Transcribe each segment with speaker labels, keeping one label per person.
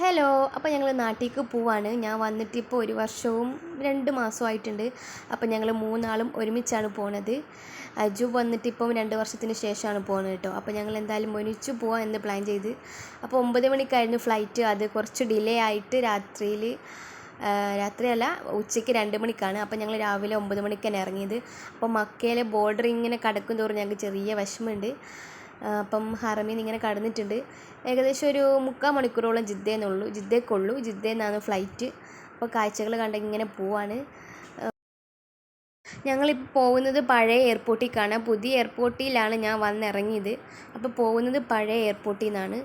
Speaker 1: Hello അപ്പോൾ ഞങ്ങൾ നാട്ടിലേക്ക് പോവാണ്. ഞാൻ വന്നിട്ട് ഇപ്പോൾ ഒരു വർഷവും രണ്ട് മാസവും ആയിട്ടുണ്ട് അപ്പോൾ ഞങ്ങൾ മൂന്നാളും ഒരുമിച്ചാണ് പോണത്. അജു വന്നിട്ട് ഇപ്പം രണ്ട് വർഷത്തിന് ശേഷമാണ് പോകുന്നത് കേട്ടോ. അപ്പോൾ ഞങ്ങൾ എന്തായാലും ഒരുമിച്ച് പോവാം എന്ന് പ്ലാൻ ചെയ്ത്. അപ്പോൾ ഒമ്പത് മണിക്കായിരുന്നു ഫ്ലൈറ്റ് അത് കുറച്ച് ഡിലേ ആയിട്ട് രാത്രിയിൽ രാത്രിയല്ല ഉച്ചയ്ക്ക് രണ്ട് മണിക്കാണ്. അപ്പോൾ ഞങ്ങൾ രാവിലെ ഒമ്പത് മണിക്കാണ് ഇറങ്ങിയത്. അപ്പോൾ മക്കയിലെ ബോർഡർ ഇങ്ങനെ കടക്കും തോറും ഞങ്ങൾക്ക് ചെറിയ വിഷമമുണ്ട്. അപ്പം ഹറമിൽ നിന്ന് ഇങ്ങനെ കടന്നിട്ടുണ്ട്. ഏകദേശം ഒരു മുക്കാൽ മണിക്കൂറോളം ജിദ്ദേന്നുള്ളൂ ജിദ്ദേക്കുള്ളൂ ജിദ്ദയിൽ നിന്നാണ് ഫ്ലൈറ്റ്. അപ്പോൾ കാഴ്ചകൾ കണ്ട് ഇങ്ങനെ പോവാണ്. ഞങ്ങളിപ്പോൾ പോകുന്നത് പഴയ എയർപോർട്ടിലേക്കാണ് പുതിയ എയർപോർട്ടിലാണ് ഞാൻ വന്നിറങ്ങിയത്. അപ്പോൾ പോകുന്നത് പഴയ എയർപോർട്ടിൽ നിന്നാണ്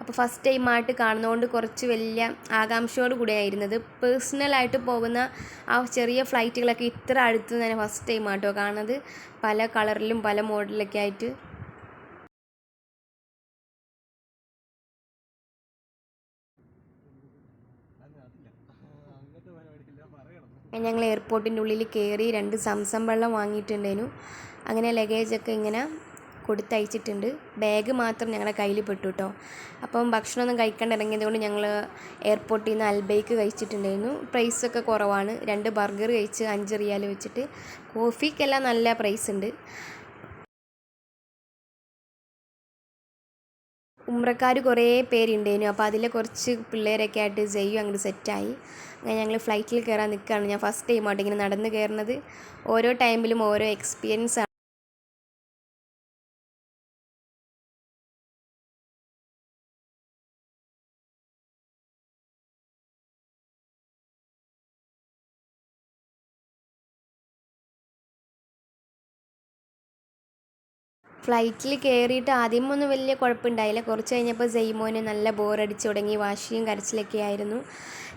Speaker 1: അപ്പോൾ ഫസ്റ്റ് ടൈമായിട്ട് കാണുന്നതുകൊണ്ട് കുറച്ച് വലിയ ആകാംക്ഷയോട് കൂടിയായിരുന്നത്. പേഴ്സണലായിട്ട് പോകുന്ന ആ ചെറിയ ഫ്ലൈറ്റുകളൊക്കെ ഇത്ര അടുത്ത് തന്നെ ഫസ്റ്റ് ടൈമാട്ടോ കാണുന്നത്. പല കളറിലും പല മോഡലൊക്കെ ആയിട്ട്. ഞങ്ങൾ എയർപോർട്ടിന്റെ ഉള്ളിൽ കയറി രണ്ട് സംസം വെള്ളം വാങ്ങിയിട്ടുണ്ടേനു. അങ്ങനെ ലഗേജൊക്കെ ഇങ്ങനെ കൊടുത്തയച്ചിട്ടുണ്ട്. ബാഗ് മാത്രം ഞങ്ങളുടെ കയ്യിൽ പെട്ടു കേട്ടോ അപ്പം ഭക്ഷണമൊന്നും കഴിക്കാണ്ട് ഇറങ്ങിയത് കൊണ്ട് ഞങ്ങൾ എയർപോർട്ടിൽ നിന്ന് അൽബൈക്ക് കഴിച്ചിട്ടുണ്ടായിരുന്നു പ്രൈസൊക്കെ കുറവാണ്. രണ്ട് ബർഗർ കഴിച്ച് അഞ്ച് റിയാൽ വെച്ചിട്ട്. കോഫിക്കെല്ലാം നല്ല പ്രൈസ് ഉണ്ട്. ഉമ്രക്കാർ കുറേ പേരുണ്ടേനു. അപ്പോൾ അതിൽ കുറച്ച് പിള്ളേരൊക്കെ ആയിട്ട് ജയ്യു അങ്ങോട്ട് സെറ്റായി. അങ്ങനെ ഞങ്ങൾ ഫ്ലൈറ്റിൽ കയറാൻ നിൽക്കുകയാണ് ഞാൻ ഫസ്റ്റ് ടൈമായിട്ട് ഇങ്ങനെ നടന്ന് കയറുന്നത് ഓരോ ടൈമിലും ഓരോ എക്സ്പീരിയൻസ് ഫ്ലൈറ്റിൽ കയറിയിട്ട് ആദ്യമൊന്നും വലിയ കുഴപ്പമുണ്ടായില്ല. കുറച്ച് കഴിഞ്ഞപ്പോൾ സെയ്മോന് നല്ല ബോറടിച്ച് തുടങ്ങി. വാശിയും കരച്ചിലൊക്കെ ആയിരുന്നു.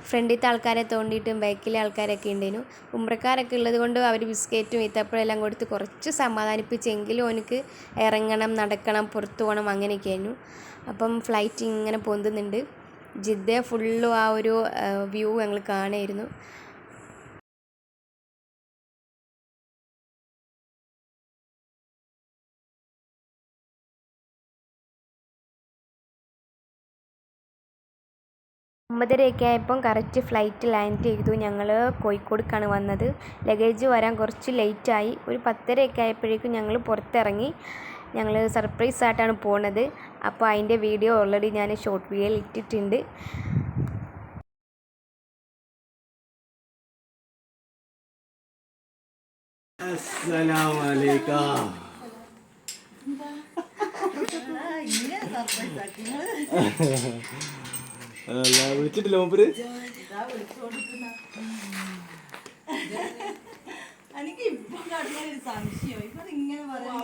Speaker 1: ഫ്രണ്ടിലത്തെ ആൾക്കാരെ തോണ്ടിയിട്ടും ബാക്കിലെ ആൾക്കാരൊക്കെ ഉണ്ടായിരുന്നു. ഉമ്രക്കാരൊക്കെ ഉള്ളത് കൊണ്ട് അവർ ബിസ്ക്കറ്റും ഇത്തപ്പഴെല്ലാം കൊടുത്ത് കുറച്ച് സമാധാനിപ്പിച്ചെങ്കിലും അവനക്ക് ഇറങ്ങണം നടക്കണം പുറത്തു പോകണം അങ്ങനെയൊക്കെ ആയിരുന്നു. അപ്പം ഫ്ലൈറ്റ് ഇങ്ങനെ പൊന്തുന്നുണ്ട്. ജിദ്ദ ഫുള്ളും ആ ഒരു വ്യൂ ഞങ്ങൾ കാണുമായിരുന്നു. ഒമ്പതരയൊക്കെ ആയപ്പം കറക്റ്റ് ഫ്ലൈറ്റ് ലാൻഡ് ചെയ്തു. ഞങ്ങൾ കോഴിക്കോടേക്കാണ് വന്നത്. ലഗേജ് വരാൻ കുറച്ച് ലേറ്റായി. ഒരു പത്തരയൊക്കെ ആയപ്പോഴേക്കും ഞങ്ങൾ പുറത്തിറങ്ങി. ഞങ്ങൾ സർപ്രൈസ് ആയിട്ടാണ് പോണത്. അപ്പോൾ അതിന്റെ വീഡിയോ ഓൾറെഡി ഞാൻ ഷോർട്ട് വീഡിയോയിൽ ഇട്ടിട്ടുണ്ട്.
Speaker 2: അസ്സലാമലൈക്കും. അല്ല വിളിച്ചിട്ടില്ല മൂപ്പര്?
Speaker 3: എനിക്ക് ഇപ്പൊ കടന്നൊരു സംശയം. ഇപ്പൊ ഇങ്ങനെ പറയാൻ